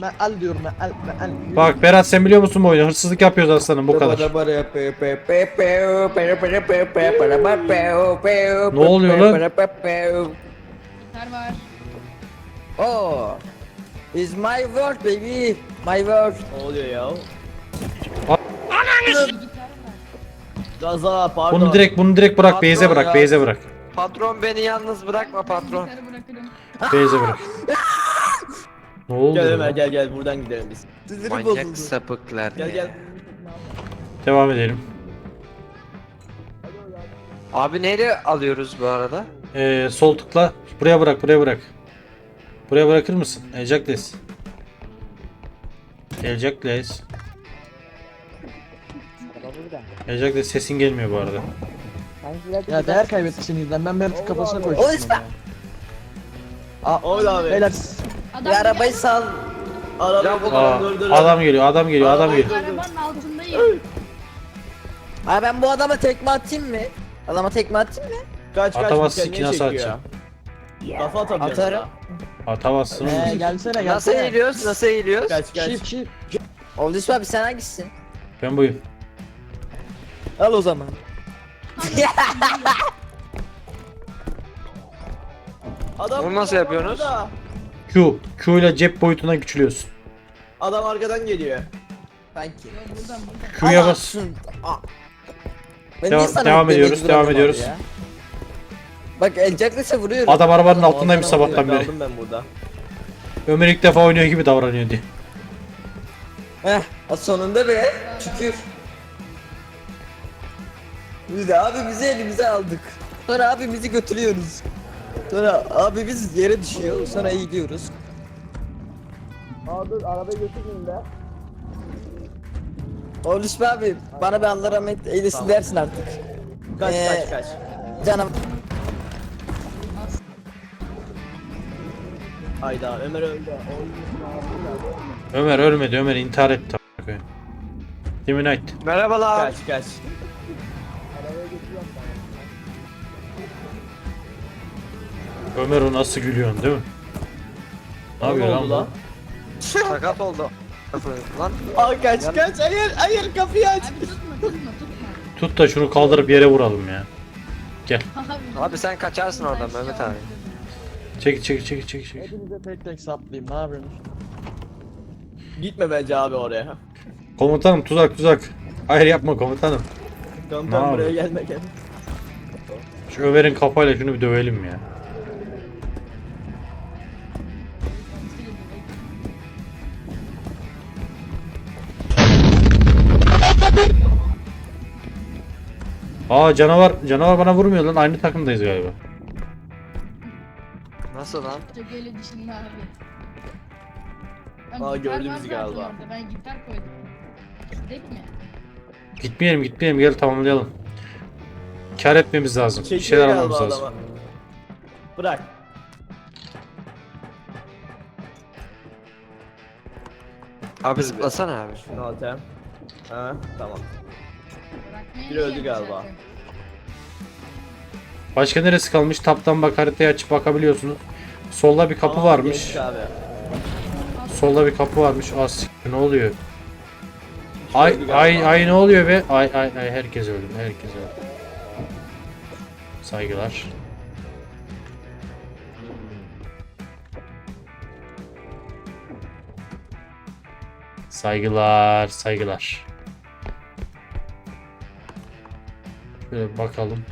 Meal diyorum meal meal. Bak Berat sen biliyor musun bu oyunu? Hırsızlık yapıyoruz aslanım bu kadar. Ne oluyor lan? Gitar var. Oh. Is my world baby. My world. Ne oluyor ya? Gitar var. Gaza pardon. Bunu direkt bunu direkt bırak Beyze Patron bırak ya. Beyze bırak. Patron beni yalnız bırakma patron. Gitarı bırakırım. Beyze bırak. Ne oldu? Gel? Ömer gel gel buradan gidelim biz. Sinirim Manyak bozuldu. sapıklar Gel ya. gel. Devam edelim. Abi nereye alıyoruz bu arada? Ee, sol tıkla. Buraya bırak buraya bırak. Buraya bırakır mısın? Ejacles. Ejacles. Ejacles sesin gelmiyor bu arada. Ya değer kaybetmişsin yüzden ben Mert'in kafasına Oğlum koydum. işte. Oğlum abi. Beyler. Adam Bir arabayı sal. Araba Ya bu- Aa, dur dur. adam geliyor adam geliyor adam geliyor. arabanın altındayım. Ay ben bu adama tekme atayım mı? Adama tekme atayım mı? Kaç kaç. Atamazsın kendini ki, nasıl çekiyor ya. Kafa atacağım. Atarım. Atamazsın. Eee gelsene gelsene. Nasıl eğiliyoruz? Nasıl eğiliyoruz? Kaç kaç. Şif şif. Oldu İsmail abi sen hangisisin? Ben buyum. Al o zaman. Adam Bunu nasıl yapıyorsunuz? burada. Q. Q ile cep boyutuna küçülüyorsun. Adam arkadan geliyor. Sanki. Buradan buradan. Q'ya bas. Aa. Ben Devam- niye sana devam demeci ediyoruz, devam ediyoruz. abi ya? Bak Elcaklıç'a vuruyorum. Adam arabanın Adam altındaymış adam sabahtan beri. Kaldım ben burada. Ömer ilk defa oynuyor gibi davranıyor diye. Heh, sonunda be. Şükür. Biz de abimizi elimize aldık. Sonra abimizi götürüyoruz. Sonra abimiz yere düşüyor. Sonra eğiliyoruz. Aa dur arabayı götürmeyin be. Oğlum abi bana bir Allah rahmet eylesin Tamam. dersin artık. Kaç Ee, kaç kaç. Canım. Hayda Ömer öldü. Ömer ölmedi. Ömer intihar etti. koyayım. Mi Knight? Merhabalar. Kaç kaç. Ömer o nasıl gülüyorsun değil mi? Ne yapıyor oldu lan? lan? bu? Sakat oldu. Lan Aa kaç kaç hayır hayır kapıyı aç. Abi tutma tutma tutma. Tut da şunu kaldırıp yere vuralım ya. Gel. Abi, Abi sen kaçarsın oradan Mehmet abi. Çek çek çek çek çek. Hepinize tek tek saplayayım ne yapıyorsunuz? Gitme bence abi oraya. Komutanım tuzak tuzak. Hayır yapma komutanım. Komutan Ne buraya gelme gel. Şu Ömer'in kafayla şunu bir dövelim ya. Aa canavar canavar bana vurmuyor lan aynı takımdayız galiba. Nasıl lan? Çok öyle düşünme abi. Ben Aa, gitar gördü bizi zaten galiba. orada, Ben gitar koydum. Gidek mi? Gitmeyelim gitmeyelim gel tamamlayalım. Kar etmemiz lazım. Bir Çekiyor şeyler galiba almamız lazım. adama. Bırak. Abi zıplasana abi. Şunu atayım. Ha tamam. Biri öldü galiba. Başka neresi kalmış? Taptan bak haritayı açıp bakabiliyorsunuz. Solda bir kapı Aa, varmış. geçti Abi. Solda bir kapı varmış. Az siktir, ne oluyor? öldü Ay galiba. ay ay ne oluyor be? Ay ay ay herkes öldü. Herkes öldü. Saygılar. Saygılar, saygılar. Şöyle bakalım.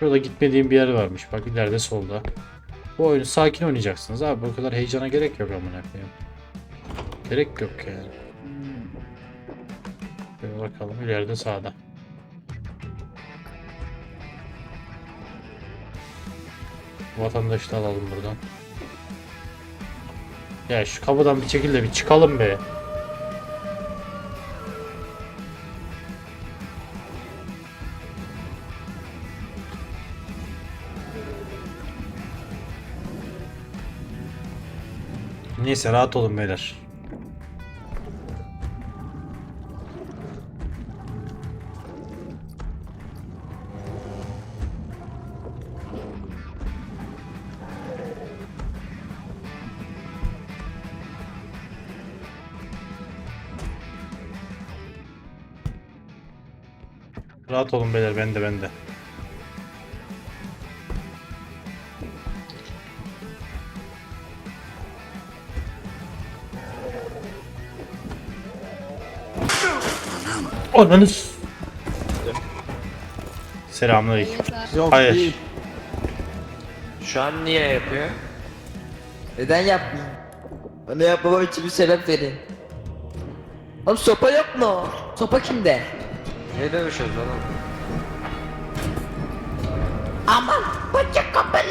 Şurada gitmediğim bir yer varmış. Bak ileride solda. Bu oyunu sakin oynayacaksınız abi. Bu kadar heyecana gerek yok amına koyayım. Gerek yok yani. Şöyle bakalım ileride sağda. Vatandaşı da alalım buradan. Ya şu kapıdan bir çekil de bir çıkalım be. Neyse rahat olun beyler. Rahat olun beyler bende bende. Ananız. Selamünaleyküm. Yok Hayır. değil. Şu an niye yapıyor? Neden yapmayayım? Bana yapmamam için bir sebep verin. Oğlum sopa yok mu? Sopa kimde? Ne dövüşüyoruz oğlum? Aman bıçak kapalı.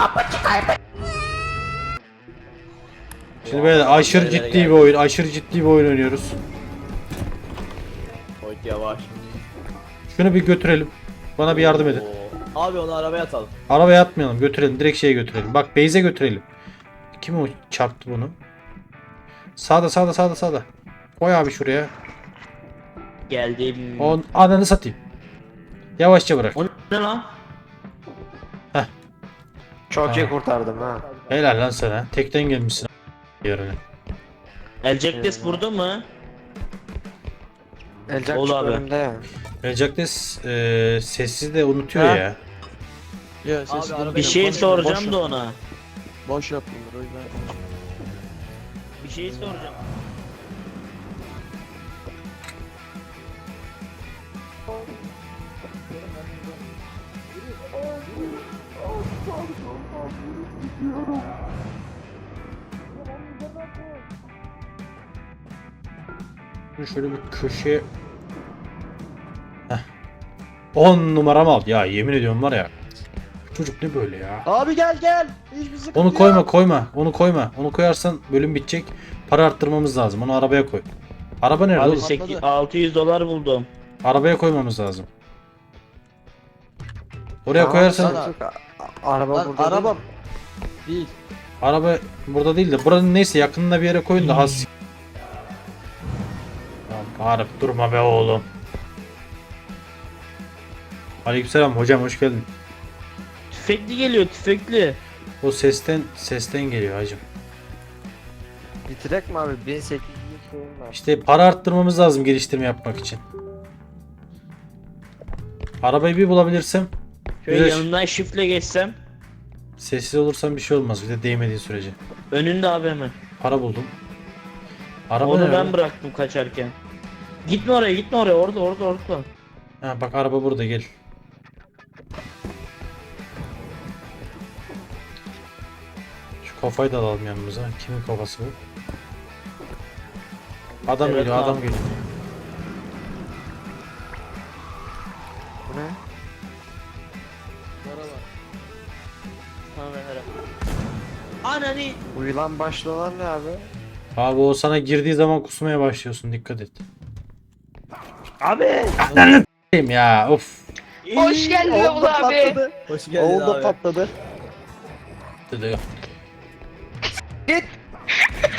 Apaçık ayıp. Şimdi böyle aşırı ciddi bir oyun, aşırı ciddi bir oyun oynuyoruz. Yavaş. Şunu bir götürelim. Bana bir yardım edin. Oo. Abi onu arabaya atalım. Arabaya atmayalım, götürelim. Direkt şeye götürelim. Bak Beyze götürelim. Kim o çarptı bunu? Sağda, sağda, sağda, sağda. Koy abi şuraya. Geldim. On ananı satayım. Yavaşça bırak. O ne lan? Çok iyi kurtardım ha. Helal lan sana. Tekten gelmişsin yarını. Elcektes burada mı? Elcak Ol çok abi. önümde ya. Eee sessiz de unutuyor Ha? ya. Ya ses Bir şey soracağım da ona. Boş yapılır o yüzden. Bir şey soracağım. Şöyle bir köşeye... Heh. 10 numaram al. Ya yemin ediyorum var ya. bu Çocuk ne böyle ya? Abi gel gel. Hiçbir sıkıntı Onu yok. koyma koyma. Onu koyma. Onu koyarsan bölüm bitecek. Para arttırmamız lazım. Onu arabaya koy. Araba nerede? Abi oğlum? 8, 600 dolar buldum. Arabaya koymamız lazım. Oraya Tamam, koyarsan sana-. A- Araba Lan burada arabam. değil. Değil. araba burada değil de buranın neyse yakınına bir yere koyun da has. Tamam, bağırıp durma be oğlum. Aleykümselam hocam hoş geldin. Tüfekli geliyor tüfekli. O sesten sesten geliyor hacım. Bitirek mi abi? 1800 şeyim var. İşte para arttırmamız lazım geliştirme yapmak için. Arabayı bir bulabilirsem Şöyle Güzel. yanından şifle geçsem. sessiz olursam bir şey olmaz bir de değmediği sürece. Önünde abi hemen. Para buldum. Araba Onu ben bıraktım kaçarken. Gitme oraya gitme oraya orada orada orada. Ha bak araba burada gel. Kafayı da alalım yanımıza. Kimin kafası bu? Adam Evet geliyor, adam geliyor. Bu ne? Araba. Anani. Uyulan başlı olan ne abi? Abi o sana girdiği zaman kusmaya başlıyorsun dikkat et. Abi. Kim ya of. Hoş geldin Oğul abi. Hoş geldin Oldu abi. patladı. Dedi.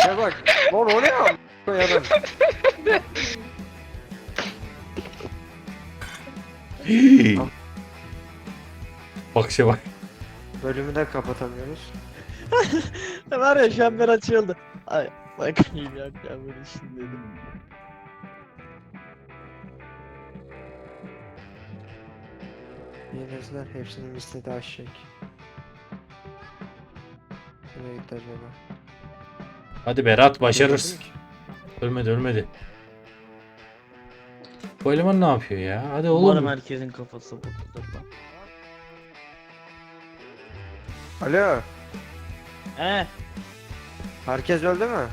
Ne bak. Lan o ne ya? Koyalım. bak şey bak. Bölümü de kapatamıyoruz. Var ya şu an ben açıldı. Ay bakayım ya ya böyle şimdi dedim. Yenizler hepsinin istediği aşacak. Nereye gitti acaba? Hadi Berat başarırsın. Ölmedi ölmedi. Bu eleman ne yapıyor ya? Hadi Umarım oğlum. herkesin kafası buradadır. bak. Alo. He. Herkes öldü mü?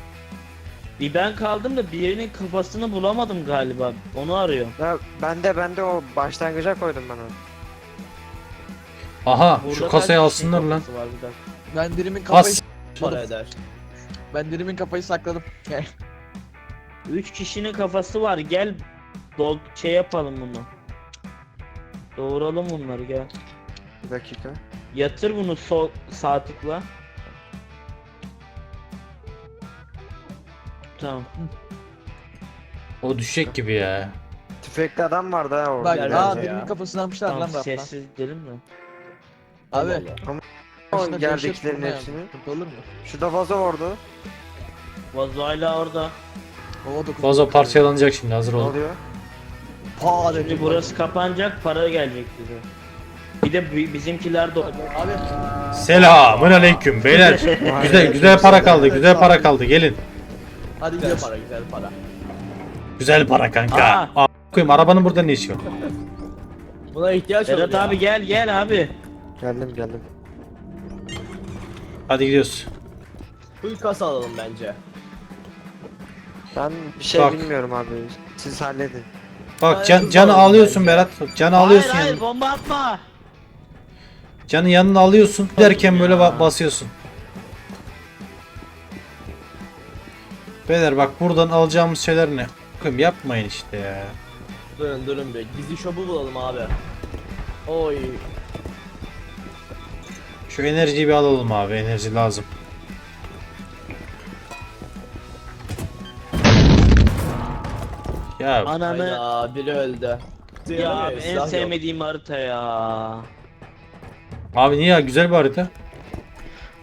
Bir ben kaldım da birinin kafasını bulamadım galiba. Onu arıyor. Ya ben de ben de o başlangıca koydum ben onu. Aha Burada şu kasayı alsınlar lan. kafası var bir dakika. Ben dirimin kafayı As. para eder. Ben dirimin kafayı sakladım. Gel. Üç kişinin kafası var. Gel dol şey yapalım bunu. Doğuralım bunları gel. Bir dakika. Yatır bunu sol sağ tıkla. Tamam. O düşecek gibi ya. Tüfekli adam vardı ha orada. Bak aa ya. dirimin kafasını almışlar Tamam lan raftan. sessiz gidelim mi? Abi. O yerdekilerin vurma ya. hepsini. Olur mu? Şurada vazo vardı. Vazoyla orada. Baba dokuz. Vazo parçalanacak şimdi hazır Ne olun. oluyor? Şimdi dedi burası kapanacak para gelecek bize. Bir de bi- bizimkiler de Abi Selamun aleyküm beyler. güzel güzel para kaldı. Güzel para kaldı. Gelin. hadi güzel para güzel para. Güzel para kanka. Aa. Koyayım arabanın burada ne işi var? Buna ihtiyaç olur Vedat ya. abi gel gel abi. Geldim geldim. Hadi gidiyoruz. Full kasa alalım bence. Ben bir şey Bak. bilmiyorum abi. Siz halledin. Bak Hayır, can, hızlı canı alıyorsun. Berat. Canı alıyorsun hayır hayır yanına. bomba atma. Canı yanına alıyorsun. Derken böyle ba- basıyorsun. Beyler bak buradan alacağımız şeyler ne? Koyayım yapmayın işte ya. Durun durun bir. Gizli şopu bulalım abi. Oy. Şu enerjiyi bir alalım abi. Enerji lazım. Ya Ananı. Hayda biri öldü. Ya abi en Silah yok. sevmediğim harita ya. abi niye ya güzel bir harita?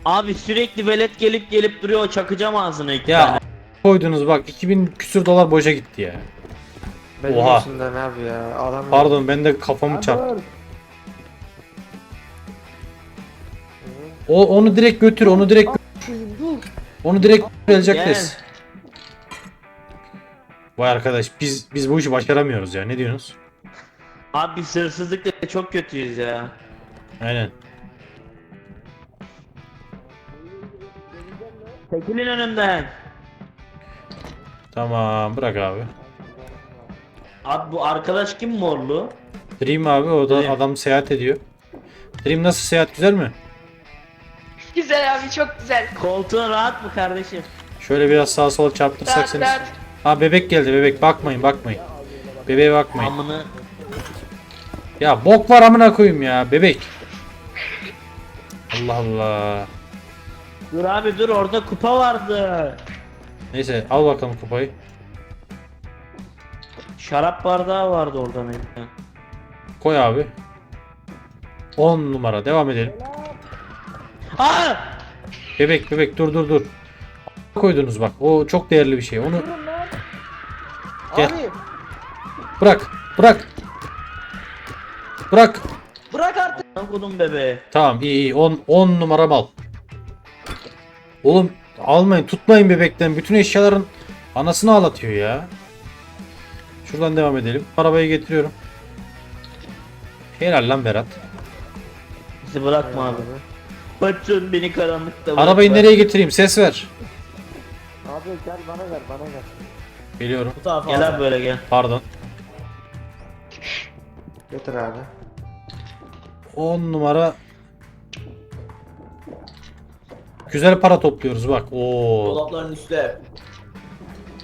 Abi sürekli velet gelip gelip duruyor çakacağım ağzına iki Ya tane. koydunuz bak 2000 küsür dolar boşa gitti ya. Benim Oha. yüzümden abi ya. Adam Pardon ben de kafamı çarptı. O onu direkt götür, onu direkt Onu direkt des. Vay arkadaş biz biz bu işi başaramıyoruz ya. Ne diyorsunuz? Abi biz hırsızlıkla çok kötüyüz ya. Aynen. Çekilin önümden. Tamam bırak abi. Abi bu arkadaş kim morlu? Dream abi o da Dream. adam seyahat ediyor. Dream nasıl seyahat güzel mi? Güzel abi çok güzel. Koltuğun rahat mı kardeşim? Şöyle biraz sağa sola çarptırsak Rahat seni. rahat. Ha bebek geldi bebek bakmayın bakmayın. Bebeğe bakmayın. Amını. Ya bok var amına koyayım ya bebek. Allah Allah. Dur abi dur orada kupa vardı. Neyse al bakalım kupayı. Şarap bardağı vardı orada ne? Koy abi. 10 numara devam edelim. Aa! Bebek bebek dur dur dur. Koydunuz bak. O çok değerli bir şey. Onu Gel. Abi bırak. Bırak. Bırak. bırak artık. Kodum bebe. Tamam iyi iyi. 10 10 numara mal. Oğlum almayın, tutmayın bebekten. Bütün eşyaların anasını ağlatıyor ya. Şuradan devam edelim. Arabayı getiriyorum. Helal lan Berat. Bizi bırakma abi. Bıçın beni karanlıkta bırakma. Arabayı nereye getireyim? Ses ver. Abi gel bana ver bana ver. Geliyorum. Bu tarafa Gel abi böyle gel. Pardon. Götür abi. 10 numara Güzel para topluyoruz bak. Oo. Dolapların üstte.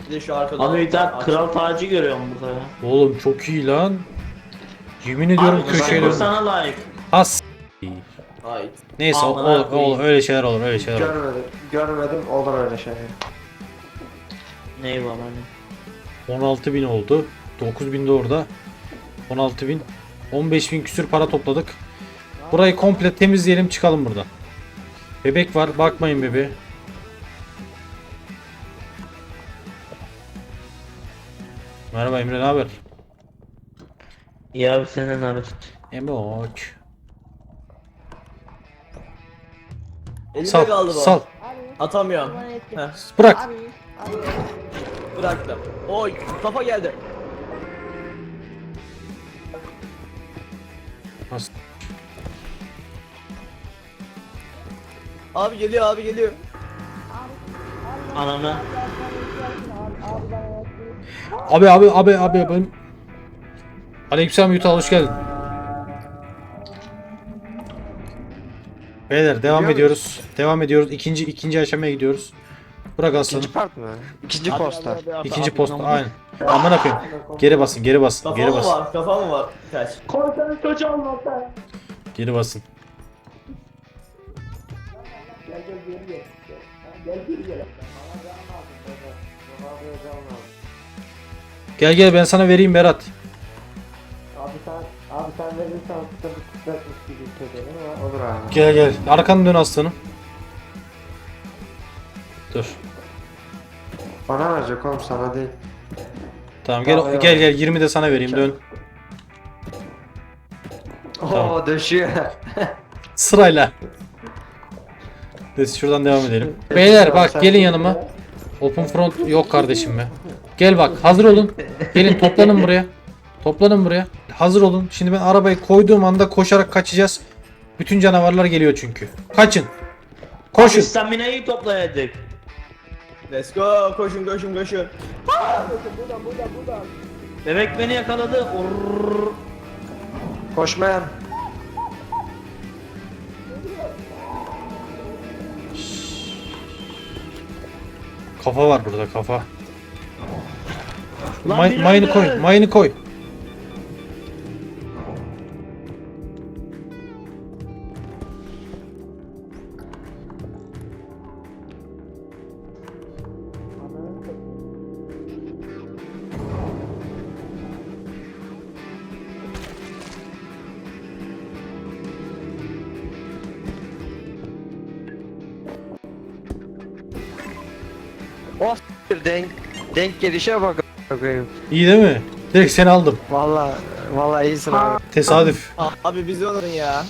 Bir de şu arkada. Abi bir tane kral tacı görüyorum burada ya. Oğlum çok iyi lan. Yemin ediyorum Abi köşeye bu döndüm. sana layık. Has. Ait. Neyse o, Amına o- koyayım. o- öyle şeyler olur öyle şeyler olur. Görmedim. Görmedim olur öyle şeyler. Eyvallah. hani. 16 bin oldu. 9 bin de orada. 16 bin. 15 bin küsür para topladık. Burayı komple temizleyelim çıkalım buradan. Bebek var bakmayın bebeğe. Merhaba Emre ne haber? İyi abi senden abi. Emok. Elimde Sal kaldı bu. sal. Atamıyorum. Heh, Bırak. bıraktım. Oy kafa geldi. As- Abi geliyor abi geliyor. Ananı. Abi abi abi abi ben Aleykümselam Yuta hoş geldin. Beyler devam Gidiyor ediyoruz. Devam ediyoruz. İkinci ikinci aşamaya gidiyoruz. Bırak aslanım. İkinci part mı? İkinci abi, İkinci abi. aynen. Amına koyayım. Geri basın, geri basın, Kafa geri mı basın. var? Kafa mı var? Kaç. Geri basın. Gel gel ben sana vereyim Berat. Gibi hissediyorum ama olur abi. Gel gel. Arkanı dön aslanım. Dur. Bana verecek oğlum sana değil. Tamam gel Tamam, gel eyvallah. gel 20 de sana vereyim dön. Oo Tamam. döşüyor. Sırayla. Neyse şuradan devam edelim. Beyler bak gelin yanıma. Open front yok kardeşim be. Gel bak hazır olun. Gelin toplanın buraya. Toplanın buraya. Hazır olun. Şimdi ben arabayı koyduğum anda koşarak kaçacağız. Bütün canavarlar geliyor çünkü. Kaçın. Koşun. Biz staminayı toplayadık. Let's go koşun koşun koşun. Bebek beni yakaladı. Orrrr. Koşmayan. Kafa var burada kafa. Lan May, bir mayını koy. Mayını koy. Denk, denk gelişe bak. a**ayım. İyi değil mi? Direkt seni aldım. Vallahi vallahi iyisin abi. Tesadüf. Abi bizi onurun ya.